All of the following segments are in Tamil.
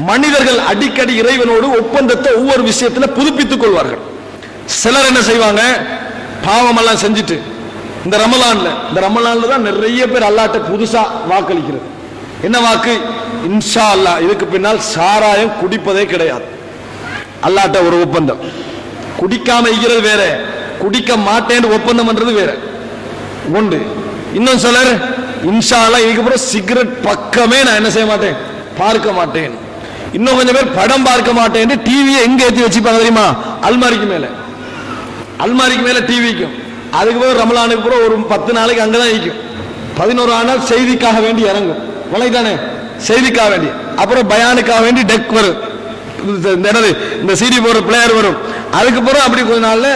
மனிதர்கள் அடிக்கடி இறைவனோடு ஒப்பந்தத்தை ஒவ்வொரு விஷயத்துல புதுப்பித்துக் கொள்வார்கள். சிலர் என்ன செய்வாங்க? பாவமெல்லாம் செஞ்சுட்டு இந்த ரமலான்ல இந்த ரமலான்ல தான் நிறைய பேர் அல்லாட்ட புதுசா வாக்களிக்கிறது. என்ன வாக்கு? இன்ஷா அல்லாஹ் இதுக்கு பின்னால் சாராயம் குடிப்பதே கிடையாது. அல்லாட்ட ஒரு ஒப்பந்தம். குடிக்காம இருக்கிறது வேற. குடிக்க மாட்டேன்னு ஒப்பந்தம் பண்றது வேற. ஒன்று. இன்னும் சிலர் இன்ஷா அல்லாஹ் இதுக்கப்புறம் சிகரெட் பக்கமே நான் என்ன செய்ய மாட்டேன்? பார்க்க மாட்டேன். இன்னும் கொஞ்சம் பேர் படம் பார்க்க மாட்டேன் டிவியை எங்க ஏற்றி வச்சுப்பாங்க தெரியுமா? அல்மாரிக்கு மேல. அல்மாரிக்கு மேல டிவிக்கும் அதுக்கு பிறகு ரமலானுக்கு பிறகு ஒரு பத்து நாளைக்கு அங்கதான் இருக்கும் பதினோரு நாள் செய்திக்காக வேண்டி இறங்கும். விலைதானே செய்திக்காக வேண்டி. அப்புறம் பயானுக்காக வேண்டி டெக் வரும். இந்த இந்த என்னது இந்த சிடி போற பிளேயர் வரும். அதுக்கப்புறம் அப்படி கொஞ்ச நாள்ல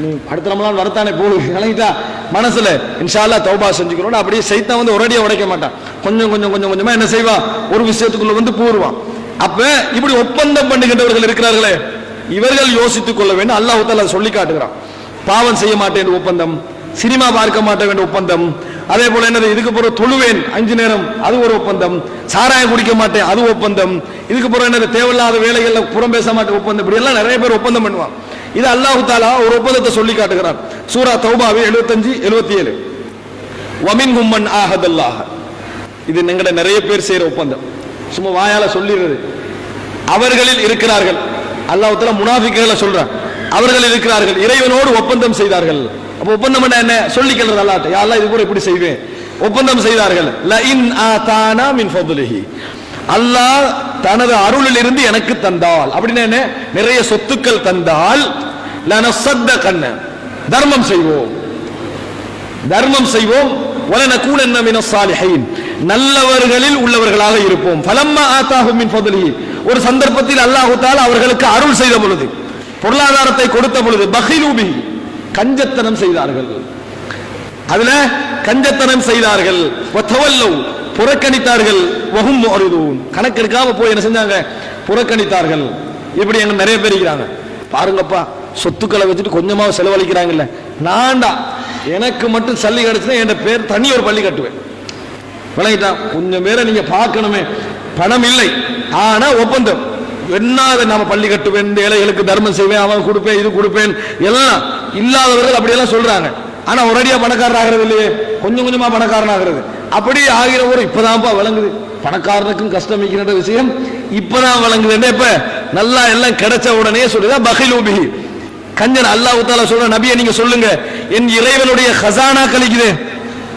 நீ அடுத்த ரமலான் வரத்தானே போடு விளங்கிட்டா? மனசுல இன்ஷால்லா தௌபா செஞ்சுக்கிறோம் அப்படியே சைத்தான் வந்து ஒரேடியா உடைக்க மாட்டான். கொஞ்சம் கொஞ்சம் கொஞ்சம் கொஞ்சமா என்ன செய்வான் ஒரு விஷயத்துக்குள்ள வந்து பூருவான். அப்ப இப்படி ஒப்பந்தம் பண்ணுகின்றவர்கள் இருக்கிறார்களே இவர்கள் யோசித்துக் கொள்ள வேண்டும். அல்லாஹால சொல்லி காட்டுகிறான். பாவம் செய்ய மாட்டேன் ஒப்பந்தம் சினிமா பார்க்க மாட்டேன் என்ற ஒப்பந்தம் அதே போல என்னது இதுக்கு பிறகு தொழுவேன் அஞ்சு நேரம் அது ஒரு ஒப்பந்தம் சாராயம் குடிக்க மாட்டேன் அது ஒப்பந்தம் இதுக்கு பிறகு என்னது தேவையில்லாத வேலைகள்ல புறம் பேச மாட்டேன் ஒப்பந்தம் இப்படி எல்லாம் நிறைய பேர் ஒப்பந்தம் பண்ணுவான் இது அல்லாஹு தாலா ஒரு ஒப்பந்தத்தை சொல்லி காட்டுகிறான். சூரா தௌபாவே எழுபத்தஞ்சு எழுபத்தி ஏழு வமின் கும்மன் ஆஹதல்லாஹ. இது எங்கட நிறைய பேர் செய்யற ஒப்பந்தம். சும்மா வாயால சொல்லிடுறது. அவர்களில் இருக்கிறார்கள். அல்லாஹத்துல தஆலா சொல்றான். அவர்கள் இருக்கிறார்கள். இறைவனோடு ஒப்பந்தம் செய்தார்கள். அப்ப ஒப்பந்தம் என்ன? என்ன சொல்லிக்கிறது அல்லாட்ட யா இது கூட இப்படி செய்வேன். ஒப்பந்தம் செய்தார்கள். ல இன் ஆதானா மின் ஃபضலிஹி அல்லாஹ் தனது அருளில் இருந்து எனக்கு தந்தால். அப்படின்னு என்ன? நிறைய சொத்துக்கள் தந்தால். லனசத்தகன்ன தர்மம் செய்வோம். தர்மம் செய்வோம். வலனகூனன்ன மின சாலிஹீன். நல்லவர்களில் உள்ளவர்களாக இருப்போம். பலம்மா ஆத்தாகுமின் மின் ஒரு சந்தர்ப்பத்தில் அல்லாஹுத்தால் அவர்களுக்கு அருள் செய்த பொழுது பொருளாதாரத்தை கொடுத்த பொழுது பஹிலூபி கஞ்சத்தனம் செய்தார்கள். அதுல கஞ்சத்தனம் செய்தார்கள். வத்தவல்லவ். புறக்கணித்தார்கள். வஹும் முஅரிதூன். கணக்கெடுக்காம போய் என்ன செஞ்சாங்க? புறக்கணித்தார்கள். இப்படி எங்க நிறைய பேர் இருக்கிறாங்க. பாருங்கப்பா சொத்துக்களை வச்சுட்டு கொஞ்சமாக செலவழிக்கிறாங்கல்ல. நான்டா. எனக்கு மட்டும் சல்லி கிடைச்சுன்னா என் பேர் தனி ஒரு பள்ளி கட்டுவேன். விளையிட்டான் கொஞ்சம் பேரை நீங்க பார்க்கணுமே. பணம் இல்லை ஆனா ஒப்பந்தம். என்ன நாம பள்ளி கட்டுவேன் இந்த ஏழைகளுக்கு தர்மம் செய்வேன் அவன் கொடுப்பேன் இது கொடுப்பேன் எல்லாம் இல்லாதவர்கள் அப்படியெல்லாம் சொல்றாங்க. ஆனா ஒரேடியா பணக்காரன் ஆகிறது இல்லையே கொஞ்சம் கொஞ்சமா பணக்காரன் ஆகிறது அப்படி ஆகிற ஒரு இப்பதான்ப்பா விளங்குது. பணக்காரனுக்கும் கஷ்டம் வைக்கிற விஷயம் இப்பதான் விளங்குது. இப்ப? நல்லா எல்லாம் கிடைச்ச உடனே சொல்லுதான் பகிலூபி கஞ்சன் அல்லாஹ் தாலா சொல்ற நபியை நீங்க சொல்லுங்க. என் இறைவனுடைய ஹசானா கழிக்குது.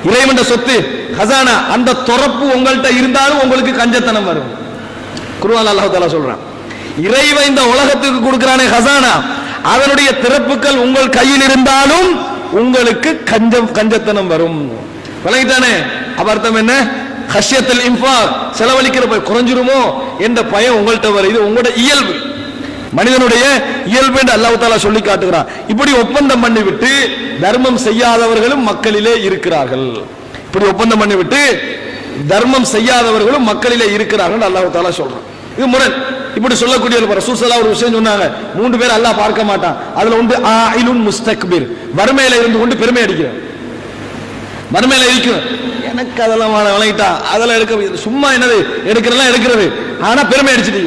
இறைவன் சொத்து. ஹசானா அந்த துறப்பு உங்கள்கிட்ட இருந்தாலும் உங்களுக்கு கஞ்சத்தனம் வரும். குருவான் அல்லாஹால சொல்றான். இறைவன் இந்த உலகத்துக்கு கொடுக்கிறானே ஹசானா. அதனுடைய திறப்புகள் உங்கள் கையில் இருந்தாலும் உங்களுக்கு கஞ்சம் கஞ்சத்தனம் வரும். விளங்கிட்டானே? அப்ப அர்த்தம் என்ன? ஹஷ்யத்தில் இன்ஃபாக். செலவழிக்கிற போய் குறைஞ்சிருமோ? என்ற பயம் உங்கள்கிட்ட வர இது உங்களோட இயல்பு. மனிதனுடைய இயல்பு என்று அல்லாஹ் தாலா சொல்லி காட்டுகிறான். இப்படி ஒப்பந்தம் பண்ணிவிட்டு தர்மம் செய்யாதவர்களும் மக்களிலே இருக்கிறார்கள். இப்படி ஒப்பந்தம் பண்ணிவிட்டு தர்மம் செய்யாதவர்களும் மக்களிலே இருக்கிறார்கள் அல்லாஹ் தாலா சொல்றான். இது முரண். இப்படி சொல்லக்கூடிய ரசூசலா ஒரு விஷயம் சொன்னாங்க. மூன்று பேர் அல்லாஹ் பார்க்க மாட்டான். அதுல உண்டு ஆயிலுன் முஸ்தக்பீர். வறுமையில இருந்து கொண்டு பெருமை அடிக்கிறான் வறுமையில இருக்கும் எனக்கு அதெல்லாம் வழங்கிட்டா அதெல்லாம் எடுக்க சும்மா என்னது? எடுக்கிறதெல்லாம் எடுக்கிறது. ஆனா பெருமை அடிச்சுட்டு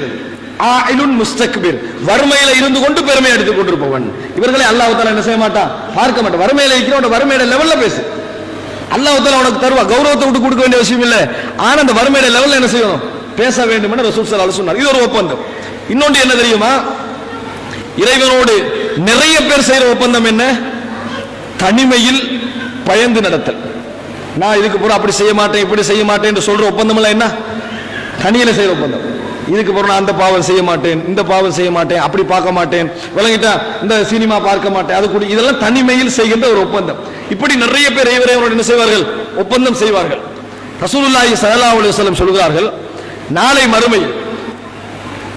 ஆயிலுன் முஸ்தக்பீர். வறுமையில இருந்து கொண்டு பெருமை அடித்துக் கொண்டிருப்பவன். இவர்களை அல்லாஹ் தாலா என்ன செய்ய மாட்டான்? பார்க்க மாட்டான். வறுமையில இருக்கிறவன் வறுமையில லெவல்ல பேசு. அல்லாஹத்தில் அவனுக்கு தருவா. கௌரவத்தை விட்டு கொடுக்க வேண்டிய விஷயம் இல்லை. ஆனால் அந்த வறுமையோட லெவலில் என்ன செய்யணும்? பேச வேண்டும் என்று ரசூல் சார் சொன்னார். இது ஒரு ஒப்பந்தம். இன்னொன்று என்ன தெரியுமா? இறைவனோடு நிறைய பேர் செய்யற ஒப்பந்தம் என்ன? தனிமையில் பயந்து நடத்தல். நான் இதுக்கு பூரா அப்படி செய்ய மாட்டேன் இப்படி செய்ய மாட்டேன் என்று சொல்ற ஒப்பந்தம் எல்லாம் என்ன? தனியில செய்யற ஒப்பந்தம். இதுக்கு பிறகு நான் அந்த பாவம் செய்ய மாட்டேன் இந்த பாவம் செய்ய மாட்டேன் அப்படி பார்க்க மாட்டேன். விளங்கிட்டா இந்த சினிமா பார்க்க மாட்டேன். அது கூட இதெல்லாம் தனிமையில் செய்கின்ற ஒரு ஒப்பந்தம். இப்படி நிறைய பேர் இவரையோடு என்ன செய்வார்கள்? ஒப்பந்தம் செய்வார்கள். ரசூலுல்லாஹி ஸல்லல்லாஹு அலைஹி வஸல்லம் சொல்கிறார்கள் நாளை மறுமையில்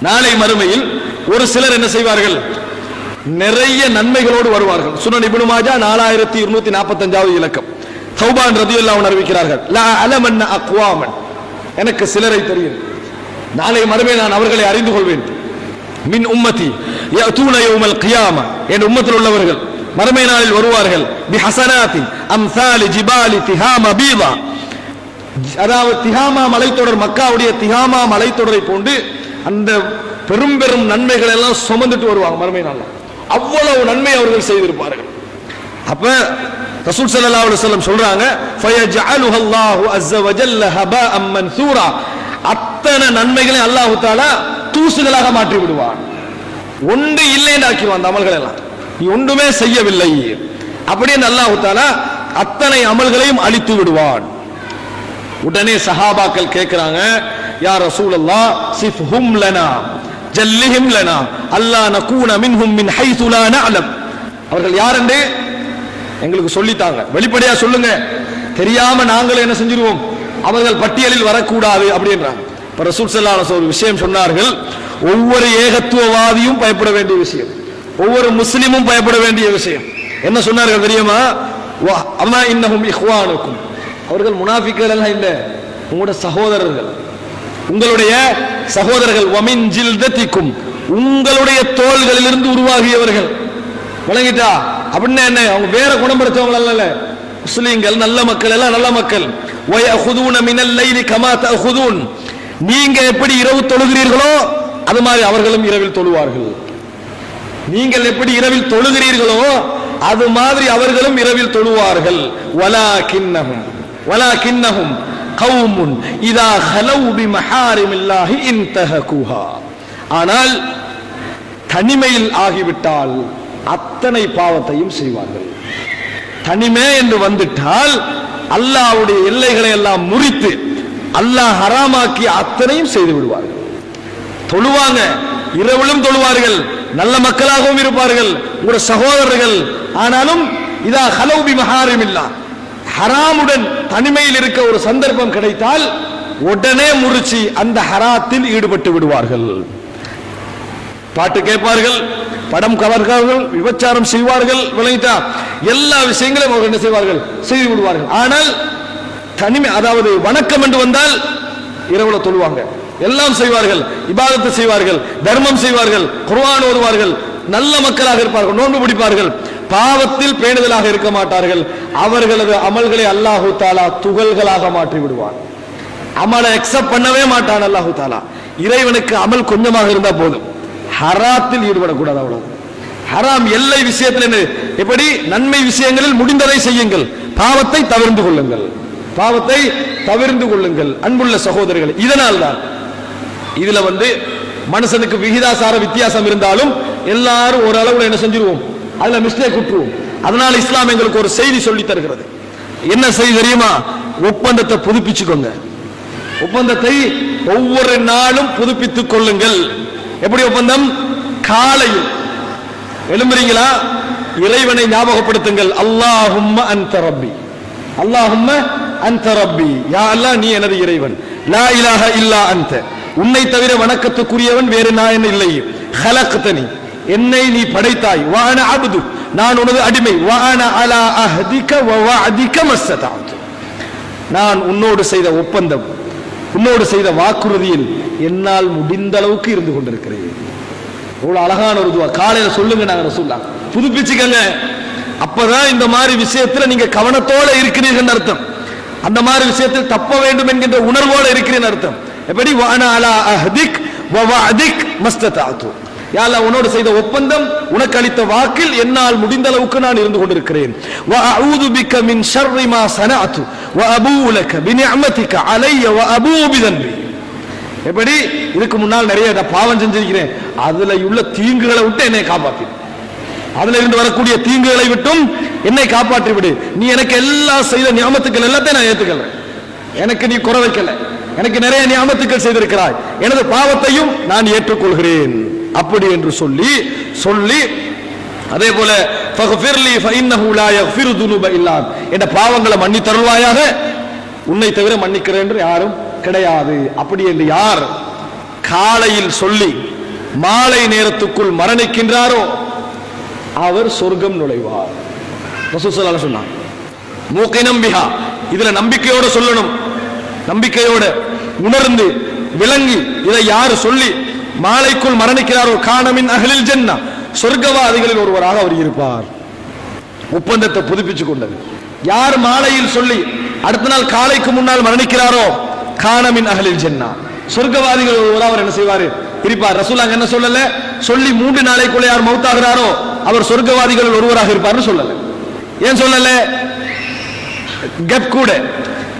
நாளை மறுமையில் ஒரு சிலர் என்ன செய்வார்கள்? நிறைய நன்மைகளோடு வருவார்கள். சுனன் இப்னு மாஜா நாலாயிரத்தி இருநூத்தி நாற்பத்தஞ்சாவது இலக்கம். சௌபான் ரதியுல்லாஹு அறிவிக்கிறார்கள் லா அலமன்ன அக்வாமன். எனக்கு சிலரை தெரியும். நாளை மறுமை நான் அவர்களை அறிந்து கொள்வேன். மின் உம்மதி யஅதூன யௌமல் கியாமா. என் உம்மத்தில் உள்ளவர்கள் மறுமை நாளில் வருவார்கள். பி அம்சாலி ஜிபாலி திஹாம பீவா அதாவது திஹாமா மலைத்தொடர் மக்காவுடைய திஹாமா மலைத்தொடரை போன்று அந்த பெரும் பெரும் நன்மைகள் எல்லாம் சுமந்துட்டு வருவாங்க மறுமை நாள் அவ்வளவு நன்மை அவர்கள் செய்திருப்பார்கள். அப்ப ரசூல் சல்லா அலைஹி சொல்றாங்க அத்தனை நன்மைகளை அல்லாஹு தாலா தூசுகளாக மாற்றி விடுவான். ஒன்று இல்லைன்னு ஆக்கிடுவான் அந்த அமல்கள் எல்லாம் நீ ஒன்றுமே செய்யவில்லை. அப்படியே அல்லாஹ் தஆலா அத்தனை அமல்களையும் அழித்து விடுவான். உடனே சஹாபாக்கள் கேட்கிறாங்க யா சிஃப் ஹும் லனா ஜல்லிஹிம் லனா அல்லா நகூன மின்ஹும் மின் ஹை லா நஅலம். அவர்கள் யார் என்று எங்களுக்கு சொல்லித்தாங்க. வெளிப்படையா சொல்லுங்க. தெரியாம நாங்களும் என்ன செஞ்சிருவோம்? அவர்கள் பட்டியலில் வரக்கூடாது அப்படின்றாங்க. இப்ப ரசூல் சல்லா ஒரு விஷயம் சொன்னார்கள் ஒவ்வொரு ஏகத்துவவாதியும் பயப்பட வேண்டிய விஷயம். ஒவ்வொரு முஸ்லிமும் பயப்பட வேண்டிய விஷயம். என்ன சொன்னார்கள் தெரியுமா? வா- அம்மா இன்னஹும் இஹ்வானுக்கும். அவர்கள் முனாஃபிக்கள் எல்லாம் இல்லை. உங்களோட சகோதரர்கள். உங்களுடைய சகோதரர்கள் வமின் ஜில்தத்திக்கும் உங்களுடைய தோள்களிலிருந்து உருவாகியவர்கள். விளங்கிட்டா? அப்படின்னா என்ன? அவங்க வேற குணம் படைச்சவங்க அல்ல முஸ்லீம்கள் நல்ல மக்கள் எல்லாம் நல்ல மக்கள். வயஹுதூன மினல் லைலி கமா ஹுதூன் நீங்க எப்படி இரவு தொழுகிறீர்களோ அது மாதிரி அவர்களும் இரவில் தொழுவார்கள். நீங்கள் எப்படி இரவில் தொழுகிறீர்களோ அது மாதிரி அவர்களும் இரவில் தொழுவார்கள். வலா கிண்ணகும் வலா கிண்ணகும் கவுமுன் இதா மஹாரிமில்லாஹி பி மஹாரிமில்லாஹி இன்தஹகுஹா. ஆனால் தனிமையில் ஆகிவிட்டால் அத்தனை பாவத்தையும் செய்வார்கள். தனிமை என்று வந்துட்டால் அல்லாவுடைய எல்லைகளை எல்லாம் முறித்து அல்லாஹ் ஹராமாக்கி அத்தனையும் செய்து விடுவார்கள். தொழுவாங்க இரவிலும் தொழுவார்கள் நல்ல மக்களாகவும் இருப்பார்கள் ஒரு சகோதரர்கள். ஆனாலும் இதா ஹலௌபி மகாரம் இல்லா ஹராமுடன் தனிமையில் இருக்க ஒரு சந்தர்ப்பம் கிடைத்தால் உடனே முறிச்சு அந்த ஹராத்தில் ஈடுபட்டு விடுவார்கள். பாட்டு கேட்பார்கள் படம் கவர்கார்கள் விபச்சாரம் செய்வார்கள் விளங்கிட்டா எல்லா விஷயங்களையும் அவர்கள் என்ன செய்வார்கள்? செய்து விடுவார்கள். ஆனால் தனிமை அதாவது வணக்கம் என்று வந்தால் இரவுல தொழுவாங்க. எல்லாம் செய்வார்கள் இபாதத்து செய்வார்கள் தர்மம் செய்வார்கள் குர்வான் ஓதுவார்கள் நல்ல மக்களாக இருப்பார்கள் நோன்பு பிடிப்பார்கள். பாவத்தில் பேணுதலாக இருக்க மாட்டார்கள். அவர்களது அமல்களை அல்லாஹு தாலா துகள்களாக மாற்றி விடுவான். அமலை அக்செப்ட் பண்ணவே மாட்டான் அல்லாஹு தாலா. இறைவனுக்கு அமல் கொஞ்சமாக இருந்தா போதும். ஹராத்தில் ஈடுபடக்கூடாது அவ்வளவு. ஹராம் எல்லை விஷயத்தில் எப்படி? நன்மை விஷயங்களில் முடிந்ததை செய்யுங்கள். பாவத்தை தவிர்ந்து கொள்ளுங்கள். பாவத்தை தவிர்ந்து கொள்ளுங்கள். அன்புள்ள சகோதரர்கள் இதனால் தான் இதுல வந்து மனுஷனுக்கு விகிதாசார வித்தியாசம் இருந்தாலும் எல்லாரும் ஒரு அளவுல என்ன செஞ்சிருவோம்? அதுல மிஸ்டேக் விட்டுருவோம் அதனால இஸ்லாம் எங்களுக்கு ஒரு செய்தி சொல்லி தருகிறது. என்ன செய்தி தெரியுமா? ஒப்பந்தத்தை புதுப்பிச்சுக்கோங்க. ஒப்பந்தத்தை ஒவ்வொரு நாளும் புதுப்பித்துக் கொள்ளுங்கள். எப்படி ஒப்பந்தம்? காலையில். எழும்புறீங்களா? இறைவனை ஞாபகப்படுத்துங்கள். அல்லாஹும்ம அன்த ரப்பி. அல்லாஹும்ம அன்த ரப்பி. யா அல்லாஹ் நீ எனது இறைவன். லா இலாஹ இல்லா அன்த. உன்னை தவிர வணக்கத்துக்குரியவன் வேறு நான் இல்லை. ஹலக்தனி. என்னை நீ படைத்தாய். வான அபுது. நான் உனது அடிமை. வான அலா அஹதிக வ அதிக மஸ்ததாது. நான் உன்னோடு செய்த ஒப்பந்தம் உன்னோடு செய்த வாக்குறுதியில் என்னால் முடிந்த அளவுக்கு இருந்து கொண்டிருக்கிறேன். இவ்வளவு அழகான ஒரு துவா. காலையில சொல்லுங்க நாங்க ரசூல்லா புதுப்பிச்சுக்கங்க அப்பதான் இந்த மாதிரி விஷயத்துல நீங்க கவனத்தோட இருக்கிறீர்கள் அர்த்தம். அந்த மாதிரி விஷயத்தில் தப்ப வேண்டும் என்கின்ற உணர்வோட இருக்கிறேன் அர்த்தம். எப்படி? வானாலா அஹ்திக் வவாதிக் மஸ்ததாத்து. யால உன்னோடு செய்த ஒப்பந்தம் உனக்கு அளித்த வாக்கில் என்னால் முடிந்த அளவுக்கு நான் இருந்து கொண்டிருக்கிறேன். வஅஊது பிக மின் ஷர்ரி மா சனஅது வஅபூ லக பினிஅமதிக அலைய வஅபூ பிதன்பி எப்படி? இதுக்கு முன்னால் நிறைய பாவம் செஞ்சிருக்கிறேன். அதுல உள்ள தீங்குகளை விட்டு என்னை காப்பாத்தி அதுல இருந்து வரக்கூடிய தீங்குகளை விட்டும் என்னை காப்பாற்றி விடு நீ எனக்கு எல்லா செய்த ஞாபகத்துக்கள் எல்லாத்தையும் நான் ஏத்துக்கல. எனக்கு நீ குறை வைக்கல. எனக்கு நிறைய நியமத்துக்கள் செய்திருக்கிறாய். எனது பாவத்தையும் நான் ஏற்றுக்கொள்கிறேன். அப்படி என்று சொல்லி சொல்லி அதே போல துனுப இல்லா. என்ற பாவங்களை மன்னி தருவாயாக உன்னை தவிர மன்னிக்கிறேன் என்று யாரும் கிடையாது. அப்படி என்று யார் காலையில் சொல்லி மாலை நேரத்துக்குள் மரணிக்கின்றாரோ அவர் சொர்க்கம் நுழைவார். சொன்னார் மூக்கை நம்பிகா சொன்னான் இதுல நம்பிக்கையோட சொல்லணும். நம்பிக்கையோட உணர்ந்து விளங்கி இதை யார் சொல்லி மாலைக்குள் மரணிக்கிறாரோ காணமின் அகலில் ஜன்னா. சொர்க்கவாதிகளில் ஒருவராக அவர் இருப்பார். ஒப்பந்தத்தை புதுப்பிச்சு கொண்டது. யார் மாலையில் சொல்லி அடுத்த நாள் காலைக்கு முன்னால் மரணிக்கிறாரோ காணமின் அகலில் ஜென்னா. சொர்க்கவாதிகள் ஒருவராக அவர் என்ன செய்வாரு? இருப்பார். ரசூலாங்க என்ன சொல்லல? சொல்லி மூன்று நாளைக்குள்ள யார் மௌத்தாகிறாரோ அவர் சொர்க்கவாதிகள் ஒருவராக இருப்பார்னு சொல்லல. ஏன் சொல்லல? கெப் கூட.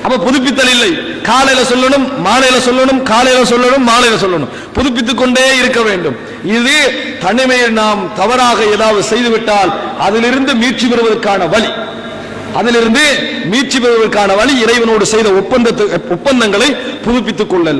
அப்ப புதுப்பித்தல் இல்லை. காலையில சொல்லணும் மாலையில சொல்லணும் காலையில சொல்லணும் மாலையில சொல்லணும். புதுப்பித்துக் கொண்டே இருக்க வேண்டும். இது தனிமையில் நாம் தவறாக ஏதாவது செய்துவிட்டால் அதிலிருந்து மீட்சி பெறுவதற்கான வழி. அதிலிருந்து மீட்சி பெறுவதற்கான வழி இறைவனோடு செய்த ஒப்பந்தத்தை ஒப்பந்தங்களை புதுப்பித்துக் கொள்ளல்.